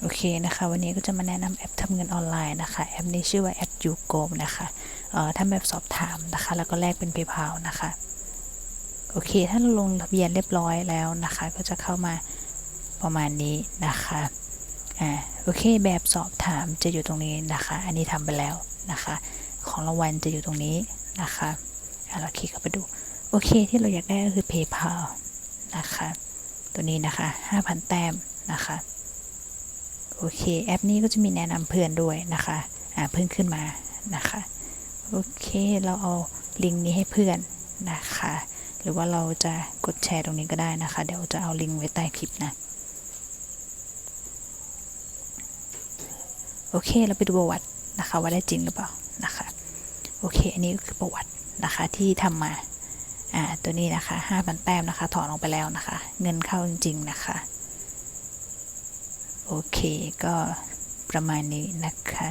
โอเคนะคะ วันนี้ก็จะมาแนะนำแอปทำเงินออนไลน์นะคะ แอปนี้ชื่อว่าแอปยูโกมนะคะเอ่อทำแบบสอบถามนะคะ แล้วก็แลกเป็น PayPal นะคะ โอเค ถ้าเราลงทะเบียนเรียบร้อยแล้วนะคะ ก็จะเข้ามาประมาณนี้นะคะอ่าโอเค แบบสอบถามจะอยู่ตรงนี้นะคะ อันนี้ทำไปแล้วนะคะ ของรางวัลจะอยู่ตรงนี้นะคะอะเราคลิกเข้าไปดู โอเค ที่เราอยากได้ก็คือ PayPal นะคะ ตัวนี้นะคะ 5,000 แต้มนะคะ โอเค แอปนี้ก็จะมีแนะนำเพื่อนด้วยนะคะ อ่าเพิ่งขึ้นมานะคะ โอเค เราเอาลิงก์นี้ให้เพื่อนนะคะ หรือว่าเราจะกดแชร์ตรงนี้ก็ได้นะคะ เดี๋ยวจะเอาลิงก์ไว้ใต้คลิปนะ โอเค เราไปดูประวัตินะคะ ว่าได้จริงหรือเปล่านะคะ โอเค อันนี้ก็คือประวัตินะคะที่ทำมา อ่า ตัวนี้นะคะ 5,000 แต้มนะคะ ถอนออกไปแล้วนะคะ เงินเข้าจริง ๆ นะคะ โอเคก็ประมาณนี้นะคะ